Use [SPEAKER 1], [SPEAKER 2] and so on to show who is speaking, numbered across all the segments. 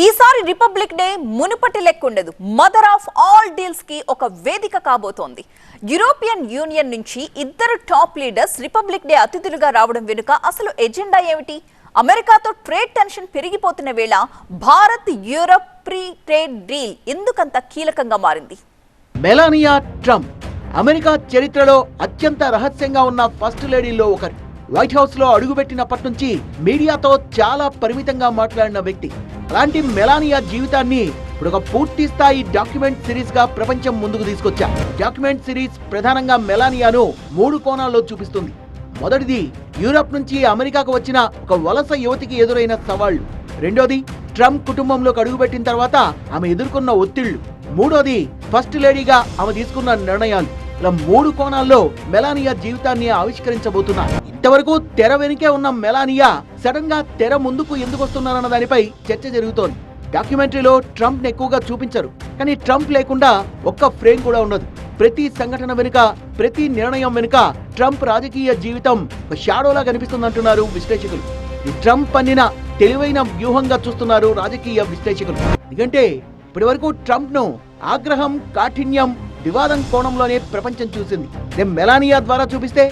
[SPEAKER 1] ఈసారి republic day మునుపటి లెక్కుండదు మదర్ ఆఫ్ ఆల్ డీల్స్కి ఒక వేదిక కాబోతోంది. యూరోపియన్ యూనియన్ నుంచి ఇద్దరు టాప్ లీడర్స్ రిపబ్లిక్ డే అతిథులుగా రావడం వెనుక అసలు ఎజెండా ఏమిటి? అమెరికాతో ట్రేడ్ టెన్షన్ పెరిగిపోతున్న వేళ Bharat Europe free trade deal ఎందుకంత కీలకంగా మారింది?
[SPEAKER 2] మెలానియా ట్రంప్ అమెరికా చరిత్రలో అత్యంత రహస్యంగా ఉన్న ఫస్ట్ లేడీలో ఒకరు. వైట్ హౌస్లో అడుగుపెట్టినప్పటి నుంచి మీడియాతో చాలా పరిమితంగా మాట్లాడిన వ్యక్తి. అలాంటి మెలానియా జీవితాన్ని ఇప్పుడు ఒక పూర్తి స్థాయి డాక్యుమెంట్ సిరీస్గా ప్రపంచం ముందుకు తీసుకొచ్చా. డాక్యుమెంట్ సిరీస్ ప్రధానంగా మెలానియాను మూడు కోణాల్లో చూపిస్తుంది. మొదటిది యూరప్ నుంచి అమెరికాకు వచ్చిన ఒక వలస యువతికి ఎదురైన సవాళ్ళు రెండోది ట్రంప్ కుటుంబంలోకి అడుగుపెట్టిన తర్వాత ఆమె ఎదుర్కొన్న ఒత్తిళ్ళు. మూడోది ఫస్ట్ లేడీగా ఆమె తీసుకున్న నిర్ణయాలు. ఇలా మూడు కోణాల్లో మెలానియా జీవితాన్ని ఆవిష్కరించబోతున్నారు. ఇంతవరకు తెర వెనుకే ఉన్న మెలానియా సడన్గా తెర ముందుకు ఎందుకు వస్తున్నారన్న దానిపై చర్చ జరుగుతోంది. డాక్యుమెంటరీలో ట్రంప్ ఎక్కువగా చూపించరు. కానీ ట్రంప్ లేకుండా ఒక్క ఫ్రేమ్ కూడా ఉండదు. ప్రతి సంఘటన వెనుక ప్రతి నిర్ణయం వెనుక ట్రంప్ రాజకీయ జీవితం ఒక షాడోలా కనిపిస్తుందంటున్నారు విశ్లేషకులు. ట్రంప్ పన్నిన తెలివైన వ్యూహంగా చూస్తున్నారు రాజకీయ విశ్లేషకులు. ఎందుకంటే ఇప్పటి వరకు ట్రంప్ను ఆగ్రహం కాఠిన్యం వివాదం కోణంలోనే ప్రపంచం చూసింది. మెలానియా ద్వారా చూపిస్తే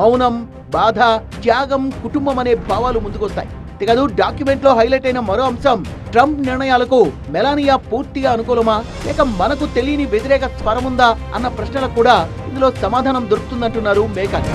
[SPEAKER 2] మౌనం బాధ త్యాగం కుటుంబం అనే భావాలు ముందుకొస్తాయి. అంతేకాదు డాక్యుమెంట్లో హైలైట్ అయిన మరో అంశం ట్రంప్ నిర్ణయాలకు మెలానియా పూర్తిగా అనుకూలమా? లేక మనకు తెలియని వ్యతిరేక స్వరముందా అన్న ప్రశ్నలకు కూడా ఇందులో సమాధానం దొరుకుతుందంటున్నారు మేకన్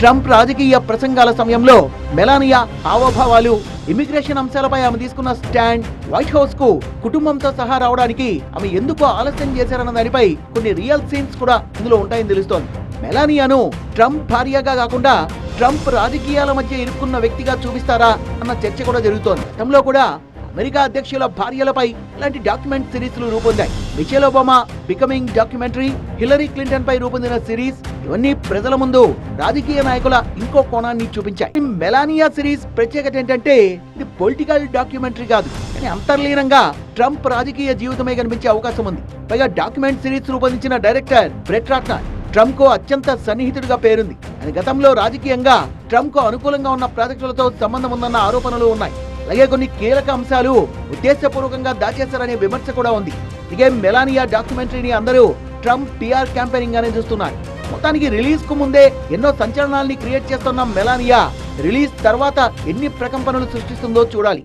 [SPEAKER 2] ట్రంప్ రాజకీయ ప్రసంగాల సమయంలో మెలానియా హావభావాలు ఇమిగ్రేషన్ అంశాలపై ఆమె తీసుకున్న స్టాండ్ వైట్ హౌస్కు కుటుంబంతో సహా రావడానికి ఆమె ఎందుకు ఆలస్యం చేశారన్న దానిపై కొన్ని రియల్ సీన్స్ కూడా ఇందులో ఉంటాయని తెలుస్తోంది. మెలానియాను ట్రంప్ భార్యగా కాకుండా ట్రంప్ రాజకీయాల మధ్య ఇరుక్కున్న వ్యక్తిగా చూపిస్తారా అన్న చర్చ కూడా జరుగుతోంది. గతంలో కూడా అమెరికా అధ్యక్షుల భార్యలపై ఇలాంటి డాక్యుమెంట్ సిరీస్లు రూపొందాయి. Michelle Obama becoming documentary Hillary Clinton పై రూపొందిన సిరీస్ ఇవన్నీ ప్రజల ముందు రాజకీయ నాయకుల ఇంకో కోణాన్ని చూపించాయి. మెలానియా సిరీస్ ప్రత్యేకత ఏంటంటే ఇది పొలిటికల్ డాక్యుమెంటరీ కాదు. కానీ అంతర్లీనంగా ట్రంప్ రాజకీయ జీవితమే కనిపించే అవకాశం ఉంది. పైగా డాక్యుమెంట్ సిరీస్ రూపొందించిన డైరెక్టర్ బ్రెట్ రాట్నా ట్రంప్కు అత్యంత సన్నిహితుడిగా పేరుంది. గతంలో రాజకీయంగా ట్రంప్కు అనుకూలంగా ఉన్న ప్రాజెక్టులతో సంబంధం ఉందన్న ఆరోపణలు ఉన్నాయి. అలాగే కొన్ని కీలక అంశాలు ఉద్దేశపూర్వకంగా దాచేశారనే విమర్శ కూడా ఉంది. ఇదే మెలానియా డాక్యుమెంటరీని అందరూ ట్రంప్ పిఆర్ క్యాంపెయినింగ్ గానే చూస్తున్నారు. మొత్తానికి రిలీజ్కు ముందే ఎన్నో సంచలనాల్ని క్రియేట్ చేస్తున్న మెలానియా రిలీజ్ తర్వాత ఎన్ని ప్రకంపనలు సృష్టిస్తుందో చూడాలి.